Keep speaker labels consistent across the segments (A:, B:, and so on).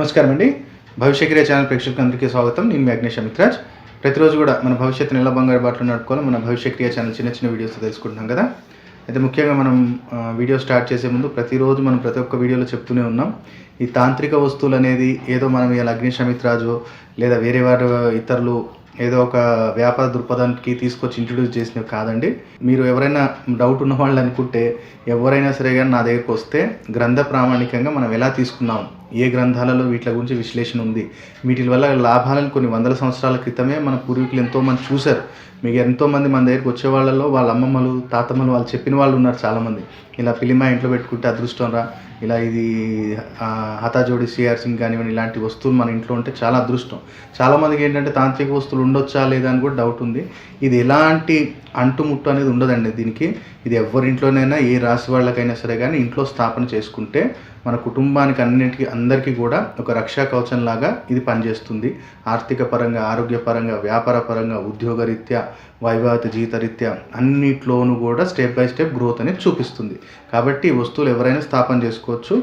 A: నమస్కారం అండి భవిష్యక్రియ ఛానల్ ప్రేక్షకులందరికీ స్వాగతం. నేను మీ అగ్నేష్ అమిత్రాజ్. ప్రతిరోజు కూడా మన భవిష్యత్తు ఎలా బంగారు బాటలు నడుపుకోవాలి. మన భవిష్యక్రియ ఛానల్ చిన్న చిన్న వీడియోస్ తెలుసుకుంటున్నాం కదా. అయితే ముఖ్యంగా మనం వీడియో స్టార్ట్ చేసే ముందు ప్రతిరోజు మనం ప్రతి ఒక్క వీడియోలో చెప్తూనే ఉన్నాం. ఈ తాంత్రిక వస్తువులు అనేది ఏదో మనం ఇలా అగ్నేష్ అమిత్రాజు లేదా వేరే వారు ఇతరులు ఏదో ఒక వ్యాపార దృక్పథానికి తీసుకొచ్చి ఇంట్రడ్యూస్ చేసినవి కాదండి. మీరు ఎవరైనా డౌట్ ఉన్న వాళ్ళు అనుకుంటే ఎవరైనా సరే కానీ నా దగ్గరికి వస్తే గ్రంథ ప్రామాణికంగా మనం ఎలా తీసుకున్నాం ఏ గ్రంథాలలో వీటి గురించి విశ్లేషణ ఉంది? వీటి వల్ల లాభాలను కొన్ని వందల సంవత్సరాల క్రితమే మన పూర్వీకులు ఎంతోమంది చూశారు. మీకు ఎంతోమంది మన దగ్గరికి వచ్చే వాళ్ళలో వాళ్ళ అమ్మమ్మలు తాతమ్మలు వాళ్ళు చెప్పిన వాళ్ళు ఉన్నారు చాలామంది. ఇలా పిలిమా ఇంట్లో పెట్టుకుంటే అదృష్టం రా. ఇలా ఇది హతాజోడి సిఆర్ సింగ్ కానివ్వండి ఇలాంటి వస్తువులు మన ఇంట్లో ఉంటే చాలా అదృష్టం. చాలామందికి ఏంటంటే తాంత్రిక వస్తువులు ఉండొచ్చా లేదా అని కూడా డౌట్ ఉంది. ఇది ఎలాంటి అంటుముట్టు అనేది ఉండదండి దీనికి. ఇది ఎవరింట్లోనైనా ఏ రాశి వాళ్ళకైనా సరే కానీ ఇంట్లో స్థాపన చేసుకుంటే మన కుటుంబానికి అన్నిటికీ అందరికీ కూడా ఒక రక్షా కవచం లాగా ఇది పనిచేస్తుంది. ఆర్థిక పరంగా ఆరోగ్యపరంగా వ్యాపార పరంగా ఉద్యోగరీత్యా వైవాహిక జీతరీత్యా అన్నిట్లోనూ కూడా స్టెప్ బై స్టెప్ గ్రోత్ అనేది చూపిస్తుంది. కాబట్టి వస్తువులు ఎవరైనా స్థాపన చేసుకోవచ్చు.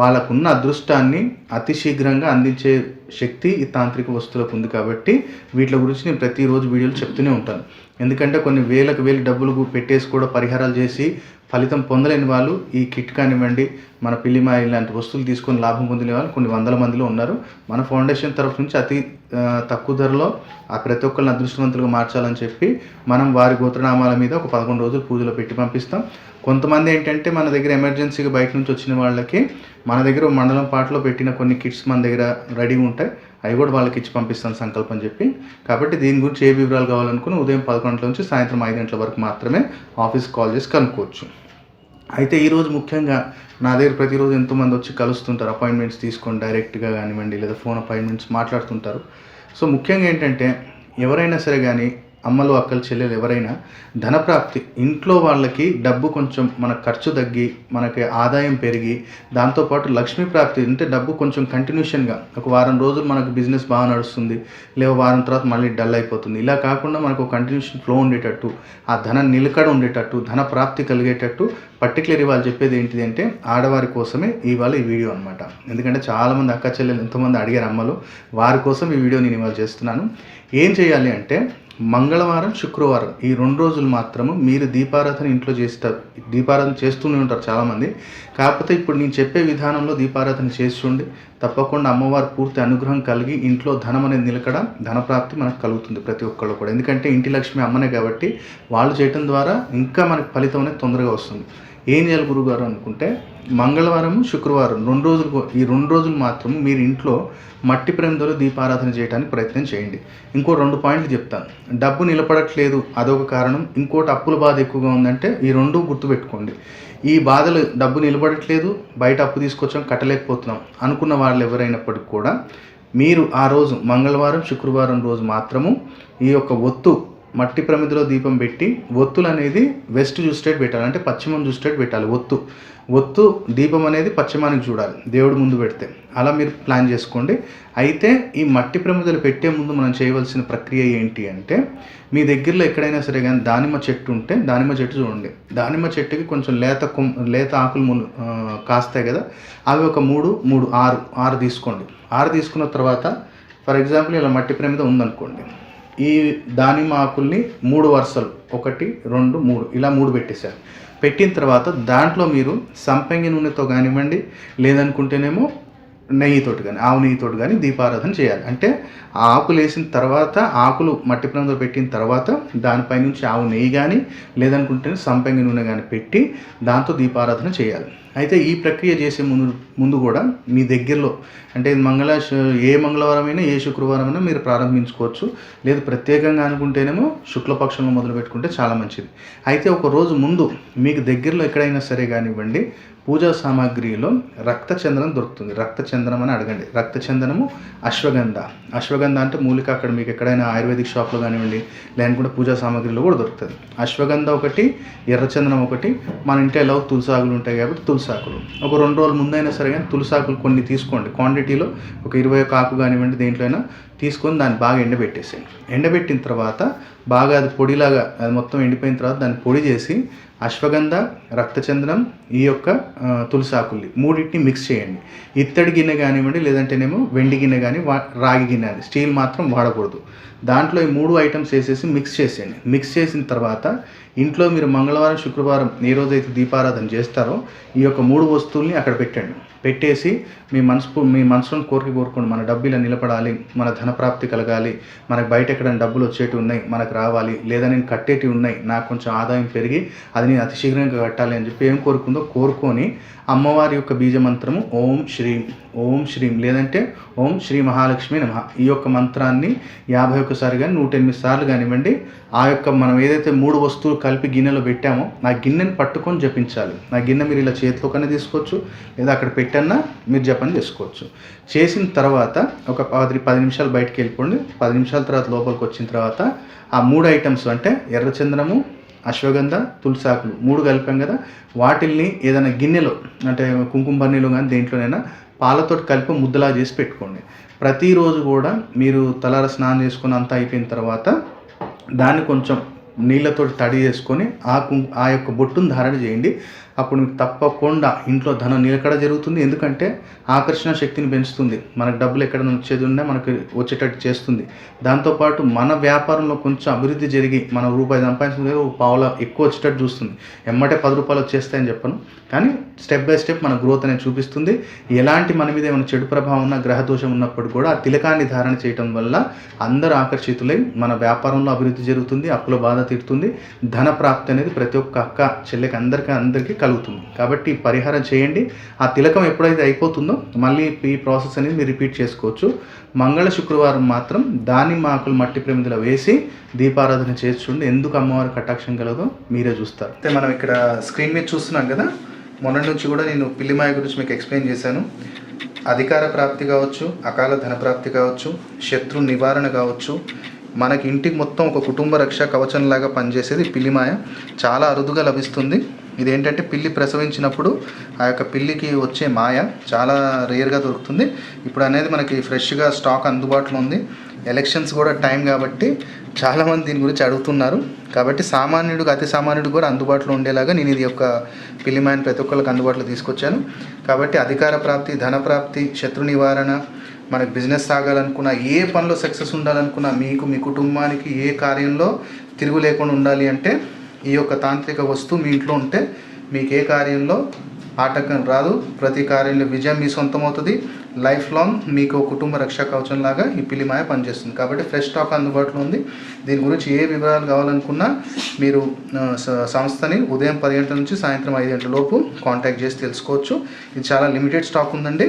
A: వాళ్ళకున్న అదృష్టాన్ని అతి శీఘ్రంగా అందించే శక్తి ఈ తాంత్రిక వస్తువులకు ఉంది కాబట్టి వీటి గురించి నేను ప్రతిరోజు వీడియోలు చెప్తూనే ఉంటాను. ఎందుకంటే కొన్ని వేలకు వేలు డబ్బులు పెట్టేసి కూడా పరిహారాలు చేసి ఫలితం పొందలేని వాళ్ళు ఈ కిట్ కానివ్వండి మన పిల్లిమాయ ఇలాంటి వస్తువులు తీసుకొని లాభం పొందిన వాళ్ళు కొన్ని వందల మందిలో ఉన్నారు. మన ఫౌండేషన్ తరఫు నుంచి అతి తక్కువ ధరలో ఆ ప్రతి ఒక్కరిని అదృష్టవంతులుగా మార్చాలని చెప్పి మనం వారి గోత్రనామాల మీద ఒక పదకొండు రోజులు పూజలో పెట్టి పంపిస్తాం. కొంతమంది ఏంటంటే మన దగ్గర ఎమర్జెన్సీగా బయట నుంచి వచ్చిన వాళ్ళకి మన దగ్గర మండలం పాటలో పెట్టిన కొన్ని కిట్స్ మన దగ్గర రెడీగా ఉంటాయి. అవి కూడా వాళ్ళకి ఇచ్చి పంపిస్తాను సంకల్పం చెప్పి. కాబట్టి దీని గురించి ఏ వివరాలు కావాలనుకుని ఉదయం పదకొండు నుంచి సాయంత్రం ఐదు గంటల వరకు మాత్రమే ఆఫీస్ కాల్ చేసి కనుక్కోవచ్చు. అయితే ఈరోజు ముఖ్యంగా నా దగ్గర ప్రతిరోజు ఎంతోమంది వచ్చి కలుస్తుంటారు. అపాయింట్మెంట్స్ తీసుకొని డైరెక్ట్గా కానివ్వండి లేదా ఫోన్ అపాయింట్మెంట్స్ మాట్లాడుతుంటారు. సో ముఖ్యంగా ఏంటంటే ఎవరైనా సరే కానీ అమ్మలు అక్కలు చెల్లెలు ఎవరైనా ధనప్రాప్తి ఇంట్లో వాళ్ళకి డబ్బు కొంచెం మన ఖర్చు తగ్గి మనకి ఆదాయం పెరిగి దాంతోపాటు లక్ష్మీ ప్రాప్తి అంటే డబ్బు కొంచెం కంటిన్యూషన్గా ఒక వారం రోజులు మనకు బిజినెస్ బాగా నడుస్తుంది లేదా వారం తర్వాత మళ్ళీ డల్ అయిపోతుంది. ఇలా కాకుండా మనకు కంటిన్యూషన్ ఫ్లో ఉండేటట్టు ఆ ధన నిలకడ ఉండేటట్టు ధన ప్రాప్తి కలిగేటట్టు పర్టికులర్ ఇవాళ చెప్పేది ఏంటిది అంటే ఆడవారి కోసమే ఇవాళ ఈ వీడియో అనమాట ఎందుకంటే చాలామంది అక్క చెల్లెలు ఎంతోమంది అడిగారు అమ్మలు వారి కోసం ఈ వీడియో నేను ఇవాళ చేస్తున్నాను. ఏం చేయాలి అంటే మంగళవారం శుక్రవారం ఈ రెండు రోజులు మాత్రము మీరు దీపారాధన ఇంట్లో చేస్తారు దీపారాధన చేస్తూనే ఉంటారు చాలామంది. కాకపోతే ఇప్పుడు నేను చెప్పే విధానంలో దీపారాధన చేసి తప్పకుండా అమ్మవారి పూర్తి అనుగ్రహం కలిగి ఇంట్లో ధనం అనేది నిలకడ ధనప్రాప్తి మనకు కలుగుతుంది ప్రతి ఒక్కళ్ళు కూడా. ఎందుకంటే ఇంటి లక్ష్మి అమ్మనే కాబట్టి వాళ్ళు చేయటం ద్వారా ఇంకా మనకు ఫలితం అనేది తొందరగా వస్తుంది. ఏం చేయాలి గురుగారు అనుకుంటే మంగళవారం శుక్రవారం రెండు రోజులు ఈ రెండు రోజులు మాత్రం మీరు ఇంట్లో మట్టి ప్రేమతో దీపారాధన చేయడానికి ప్రయత్నం చేయండి. ఇంకో రెండు పాయింట్లు చెప్తాను. డబ్బు నిలబడట్లేదు అదొక కారణం. ఇంకోటి అప్పుల బాధ ఎక్కువగా ఉందంటే ఈ రెండు గుర్తుపెట్టుకోండి ఈ బాధలు డబ్బు నిలబడట్లేదు బయట అప్పు తీసుకొచ్చాం కట్టలేకపోతున్నాం అనుకున్న వాళ్ళు ఎవరైనప్పటికీ కూడా మీరు ఆ రోజు మంగళవారం శుక్రవారం రోజు మాత్రము ఈ యొక్క ఒత్తు మట్టి ప్రమిదిలో దీపం పెట్టి ఒత్తులు అనేది వెస్ట్ చూస్టేట్ పెట్టాలి. అంటే పశ్చిమం చూస్టేట్ పెట్టాలి ఒత్తు. ఒత్తు దీపం అనేది పశ్చిమానికి చూడాలి. దేవుడు ముందు పెడితే. అలా మీరు ప్లాన్ చేసుకోండి. అయితే ఈ మట్టి ప్రమిదలు పెట్టే ముందు మనం చేయవలసిన ప్రక్రియ ఏంటి అంటే మీ దగ్గరలో ఎక్కడైనా సరే కానీ దానిమ్మ చెట్టు ఉంటే దానిమ్మ చెట్టు చూడండి. దానిమ్మ చెట్టుకి కొంచెం లేత కొమ్ లేత ఆకులు ముందు కాస్తాయి కదా. అవి ఒక మూడు మూడు ఆరు ఆరు తీసుకోండి. ఆరు తీసుకున్న తర్వాత ఫర్ ఎగ్జాంపుల్ ఇలా మట్టి ప్రమిద ఉందనుకోండి. ఈ దానిమ్మ ఆకుల్ని మూడు వరుసలు ఒకటి రెండు మూడు ఇలా మూడు పెట్టేశారు. పెట్టిన తర్వాత దాంట్లో మీరు సంపంగి నూనెతో కానివ్వండి లేదనుకుంటేనేమో నెయ్యితోటి కానీ ఆవు నెయ్యితోటి కానీ దీపారాధన చేయాలి. అంటే ఆ ఆకులు వేసిన తర్వాత ఆకులు మట్టి పనులు పెట్టిన తర్వాత దానిపై నుంచి ఆవు నెయ్యి కానీ లేదనుకుంటే సంపంగి నూనె కానీ పెట్టి దాంతో దీపారాధన చేయాలి. అయితే ఈ ప్రక్రియ చేసే ముందు ముందు కూడా మీ దగ్గరలో అంటే మంగళ ఏ మంగళవారం అయినా ఏ శుక్రవారం అయినా మీరు ప్రారంభించుకోవచ్చు. లేదు ప్రత్యేకంగా అనుకుంటేనేమో శుక్లపక్షంలో మొదలు పెట్టుకుంటే చాలా మంచిది. అయితే ఒక రోజు ముందు మీకు దగ్గరలో ఎక్కడైనా సరే కానివ్వండి పూజా సామాగ్రిలో రక్తచందనం దొరుకుతుంది. రక్తచందనం అని అడగండి. రక్తచందనము అశ్వగంధ. అశ్వగంధ అంటే మూలిక అక్కడ మీకు ఎక్కడైనా ఆయుర్వేదిక్ షాప్లో కానివ్వండి లేకుండా పూజా సామాగ్రిలో కూడా దొరుకుతుంది. అశ్వగంధ ఒకటి ఎర్రచందనం ఒకటి మన ఇంట్లో ఎలా తులసాకులు ఉంటాయి కాబట్టి తులసాకులు ఒక రెండు రోజుల ముందైనా సరే కానీ తులసాకులు కొన్ని తీసుకోండి. క్వాంటిటీలో ఒక ఇరవై ఒక ఆకు కానివ్వండి దేంట్లో అయినా తీసుకొని దాన్ని బాగా ఎండబెట్టేసేయండి ఎండబెట్టిన తర్వాత బాగా అది పొడిలాగా అది మొత్తం ఎండిపోయిన తర్వాత దాన్ని పొడి చేసి అశ్వగంధ రక్తచందనం ఈ యొక్క తులసాకుల్ని తులసి ఆకుల్ని మూడింటిని మిక్స్ చేయండి. ఇత్తడి గిన్నె కానివ్వండి లేదంటేనేమో వెండి గిన్నె కానీ వా రాగి గిన్నె అని స్టీల్ మాత్రం వాడకూడదు. దాంట్లో ఈ మూడు ఐటమ్స్ వేసేసి మిక్స్ చేసేయండి. మిక్స్ చేసిన తర్వాత ఇంట్లో మీరు మంగళవారం శుక్రవారం ఏ రోజైతే దీపారాధన చేస్తారో ఈ యొక్క మూడు వస్తువుల్ని అక్కడ పెట్టండి. పెట్టేసి మీ మనసు మీ మనసును కోరిక కోరుకోండి. మన డబ్బులు నిలబడాలి. మన ధన ప్రాప్తి కలగాలి. మనకు బయట ఎక్కడైనా డబ్బులు వచ్చేటివి ఉన్నాయి మనకు రావాలి. లేదా నేను కట్టేటివి ఉన్నాయి నాకు కొంచెం ఆదాయం పెరిగి అది నేను అతి శీఘ్రంగా కట్టాలి అని చెప్పి ఏం కోరుకుందో కోరుకొని అమ్మవారి యొక్క బీజ మంత్రము ఓం శ్రీం ఓం శ్రీం లేదంటే ఓం శ్రీ మహాలక్ష్మి నమ. ఈ యొక్క మంత్రాన్ని యాభై ఒక్కసారి కానీ నూట ఎనిమిది సార్లు కానివ్వండి. ఆ యొక్క మనం ఏదైతే మూడు వస్తువులు కలిపి గిన్నెలో పెట్టామో నా గిన్నెని పట్టుకొని జపించాలి. నా గిన్నె మీరు ఇలా చేతిలోకనే తీసుకోవచ్చు. లేదా అక్కడ పెట్టి పెట్టన్నా మీరు జపం చేసుకోవచ్చు. చేసిన తర్వాత ఒక పది పది నిమిషాలు బయటకు వెళ్ళిపోండి. పది నిమిషాల తర్వాత లోపలికి వచ్చిన తర్వాత ఆ మూడు ఐటమ్స్ అంటే ఎర్రచందనము అశ్వగంధ తులసాకులు మూడు కలిపాం కదా. వాటిల్ని ఏదైనా గిన్నెలో అంటే కుంకుమ బన్నీలో కానీ దేంట్లోనైనా పాలతో కలిపి ముద్దలా చేసి పెట్టుకోండి. ప్రతిరోజు కూడా మీరు తలార స్నానం చేసుకుని అంతా అయిపోయిన తర్వాత దాన్ని కొంచెం నీళ్ళతో తడి చేసుకొని ఆ కు ఆ యొక్క బొట్టును ధారణ చేయండి. అప్పుడు మీకు తప్పకుండా ఇంట్లో ధనం నిలకడ జరుగుతుంది. ఎందుకంటే ఆకర్షణ శక్తిని పెంచుతుంది. మనకు డబ్బులు ఎక్కడ వచ్చేది ఉన్నా మనకి వచ్చేటట్టు చేస్తుంది. దాంతోపాటు మన వ్యాపారంలో కొంచెం అభివృద్ధి జరిగి మన రూపాయి సంపాదించిన పావుల ఎక్కువ వచ్చేటట్టు చూస్తుంది. ఎమ్మటే పది రూపాయలు వచ్చేస్తాయని చెప్పను. కానీ స్టెప్ బై స్టెప్ మన గ్రోత్ అనేది చూపిస్తుంది. ఎలాంటి మన మీద ఏమైనా చెడు ప్రభావం ఉన్న గ్రహదోషం ఉన్నప్పుడు కూడా ఆ తిలకాన్ని ధారణ చేయటం వల్ల అందరూ ఆకర్షితులై మన వ్యాపారంలో అభివృద్ధి జరుగుతుంది. అప్పుల బాధ తీరుతుంది. ధన ప్రాప్తి అనేది ప్రతి ఒక్క అక్క చెల్లెకి అందరికీ అందరికీ కలుగుతుంది. కాబట్టి పరిహారం చేయండి. ఆ తిలకం ఎప్పుడైతే అయిపోతుందో మళ్ళీ ఈ ప్రాసెస్ అనేది మీరు రిపీట్ చేసుకోవచ్చు. మంగళ శుక్రవారం మాత్రం దానిమ్మ ఆకులు మట్టి ప్రమిదిలో వేసి దీపారాధన చేసి ఎందుకు అమ్మవారి కటాక్షం కలదో మీరే చూస్తారు. అయితే మనం ఇక్కడ స్క్రీన్ మీద చూస్తున్నాం కదా. మొన్నటి నుంచి కూడా నేను పిల్లిమాయ గురించి మీకు ఎక్స్ప్లెయిన్ చేశాను. అధికార ప్రాప్తి కావచ్చు అకాల ధన ప్రాప్తి కావచ్చు శత్రు నివారణ కావచ్చు మనకి ఇంటికి మొత్తం ఒక కుటుంబ రక్ష కవచంలాగా పనిచేసేది పిల్లిమాయ చాలా అరుదుగా లభిస్తుంది. ఇదేంటంటే పిల్లి ప్రసవించినప్పుడు ఆ యొక్క పిల్లికి వచ్చే మాయ చాలా రేర్గా దొరుకుతుంది. ఇప్పుడు అనేది మనకి ఫ్రెష్గా స్టాక్ అందుబాటులో ఉంది. ఎలక్షన్స్ కూడా టైం కాబట్టి చాలామంది దీని గురించి అడుగుతున్నారు. కాబట్టి సామాన్యుడికి అతి సామాన్యుడు కూడా అందుబాటులో ఉండేలాగా నేను ఇది యొక్క పిల్లిమాయని ప్రతి ఒక్కరికి అందుబాటులో తీసుకొచ్చాను. కాబట్టి అధికార ప్రాప్తి ధన ప్రాప్తి శత్రు నివారణ మనకు బిజినెస్ సాగాలనుకున్నా ఏ పనిలో సక్సెస్ ఉండాలనుకున్నా మీకు మీ కుటుంబానికి ఏ కార్యంలో తిరుగు లేకుండా ఉండాలి అంటే ఈ యొక్క తాంత్రిక వస్తువు మీ ఇంట్లో ఉంటే మీకు ఏ కార్యంలో ఆటంకం రాదు ప్రతి కార్యంలో విజయం మీ సొంతం అవుతుంది లైఫ్ లాంగ్ మీకు కుటుంబ రక్షా కవచంలాగా ఈ పిలిమాయ పనిచేస్తుంది. కాబట్టి ఫ్రెష్ స్టాక్ అందుబాటులో ఉంది. దీని గురించి ఏ వివరాలు కావాలనుకున్నా మీరు సంస్థని ఉదయం పది గంటల నుంచి సాయంత్రం ఐదు గంటల లోపు కాంటాక్ట్ చేసి తెలుసుకోవచ్చు. ఇది చాలా లిమిటెడ్ స్టాక్ ఉందండి.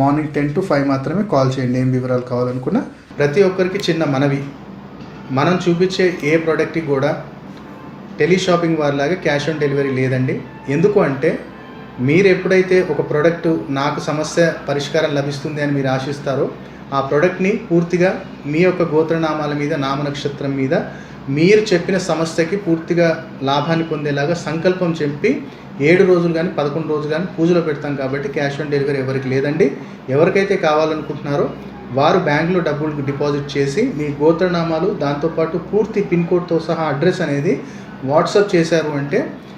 A: మార్నింగ్ టెన్ టు ఫైవ్ మాత్రమే కాల్ చేయండి ఏం వివరాలు కావాలనుకున్నా. ప్రతి ఒక్కరికి చిన్న మనవి. మనం చూపించే ఏ ప్రోడక్ట్కి కూడా టెలిషాపింగ్ వారిలాగా క్యాష్ ఆన్ డెలివరీ లేదండి. ఎందుకు అంటే మీరు ఎప్పుడైతే ఒక ప్రోడక్ట్ నాకు సమస్య పరిష్కారం లభిస్తుంది అని మీరు ఆశిస్తారో ఆ ప్రోడక్ట్ని పూర్తిగా మీ యొక్క గోత్రనామాల మీద నామ నక్షత్రం మీద మీరు చెప్పిన సమస్యకి పూర్తిగా లాభాన్ని పొందేలాగా సంకల్పం చెప్పి ఏడు రోజులు కానీ పదకొండు రోజులు కానీ పూజలో పెడతాం కాబట్టి క్యాష్ ఆన్ డెలివరీ ఎవరికి లేదండి. ఎవరికైతే కావాలనుకుంటున్నారో వారు బ్యాంకులో డబ్బులు డిపాజిట్ చేసి మీ గోత్రనామాలు దాంతోపాటు పూర్తి పిన్ కోడ్తో సహా అడ్రస్ అనేది వాట్సాప్ చేశారు అంటే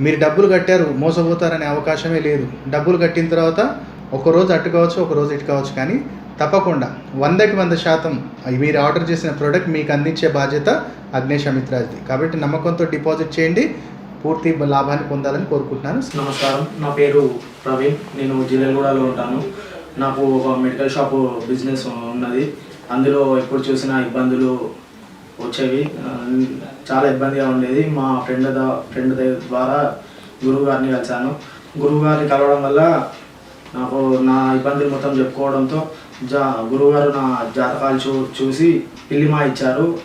A: మీరు డబ్బులు కట్టారు మోసపోతారనే అవకాశమే లేదు. డబ్బులు కట్టిన తర్వాత ఒక రోజు కావచ్చు ఒక రోజు ఇటు కావచ్చు కానీ తప్పకుండా వందకి వంద శాతం మీరు ఆర్డర్ చేసిన ప్రోడక్ట్ మీకు అందించే బాధ్యత అగ్నేష్ అమిత్రాజ్ది కాబట్టి నమ్మకంతో డిపాజిట్ చేయండి. పూర్తి లాభాన్ని పొందాలని కోరుకుంటున్నాను.
B: నమస్కారం. నా పేరు ప్రవీణ్. నేను జిల్లెలగూడలో ఉంటాను. నాకు ఒక మెడికల్ షాప్ బిజినెస్ ఉన్నది. అందులో ఎప్పుడు చూసినా ఇబ్బందులు వచ్చేవి. చాలా ఇబ్బందిగా ఉండేది. మా ఫ్రెండ్ ద- ఫ్రెండ్ ద్వారా గురువు గారిని కలిశాను. గురువు గారిని కలవడం వల్ల నాకు నా ఇబ్బందులు మొత్తం చెప్పుకోవడంతో జా గురువుగారు నా జాతకాలు చూ చూసి పిల్లిమా ఇచ్చారు.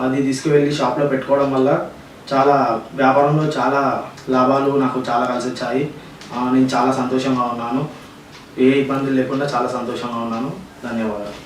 B: అది తీసుకువెళ్ళి షాప్లో పెట్టుకోవడం వల్ల చాలా వ్యాపారంలో చాలా లాభాలు నాకు చాలా కలిసి వచ్చాయి. నేను చాలా సంతోషంగా ఉన్నాను. ఏ ఇబ్బందులు లేకుండా చాలా సంతోషంగా ఉన్నాను. ధన్యవాదాలు.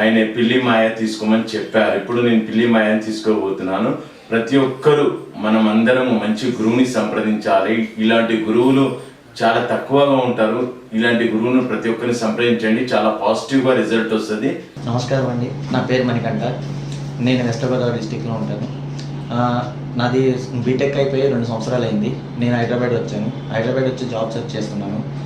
C: ఆయన పిల్లి మాయ తీసుకోమని చెప్పారు. ఇప్పుడు నేను పిల్లి మాయని తీసుకోబోతున్నాను. ప్రతి ఒక్కరూ మనం మంచి గురువుని సంప్రదించాలి. ఇలాంటి గురువులు చాలా తక్కువగా ఉంటారు. ఇలాంటి గురువును ప్రతి ఒక్కరిని సంప్రదించండి. చాలా పాజిటివ్గా రిజల్ట్ వస్తుంది.
D: నమస్కారం అండి. నా పేరు మణికంఠ. నేను వెస్ట్ గోదావరి డిస్టిక్లో ఉంటాను. నాది బీటెక్ అయిపోయి రెండు సంవత్సరాలు అయింది. నేను హైదరాబాద్ వచ్చాను. హైదరాబాద్ వచ్చి జాబ్ సెర్చ్ చేస్తున్నాను.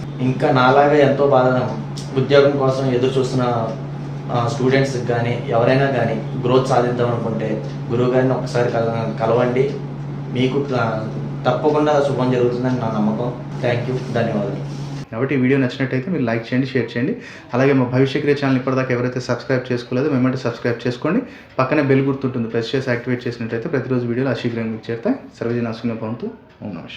D: ఇంకా నాలాగా ఎంతో బాధ ఉద్యోగం కోసం ఎదురు చూస్తున్న స్టూడెంట్స్ కానీ ఎవరైనా కానీ గ్రోత్ సాధిద్దాం అనుకుంటే గురువు గారిని ఒకసారి కల కలవండి. మీకు తప్పకుండా శుభం జరుగుతుందని నా నమ్మకం. థ్యాంక్ యూ ధన్యవాదాలు.
A: కాబట్టి ఈ వీడియో నచ్చినట్టయితే మీరు లైక్ చేయండి షేర్ చేయండి. అలాగే మా భవిష్యక్రియ ఛానల్ ఇప్పటిదాకా ఎవరైతే సబ్స్క్రైబ్ చేసుకోలేదో మేమంటే సబ్స్క్రైబ్ చేసుకోండి. పక్కనే బెల్ గుర్తుంటుంది ప్రెస్ చేసి యాక్టివేట్ చేసినట్టయితే ప్రతిరోజు వీడియోలు అశీఘ్రంగా మీకు చేరుతాయి. సర్వజన అశ్విన భవంతు ఓం నమ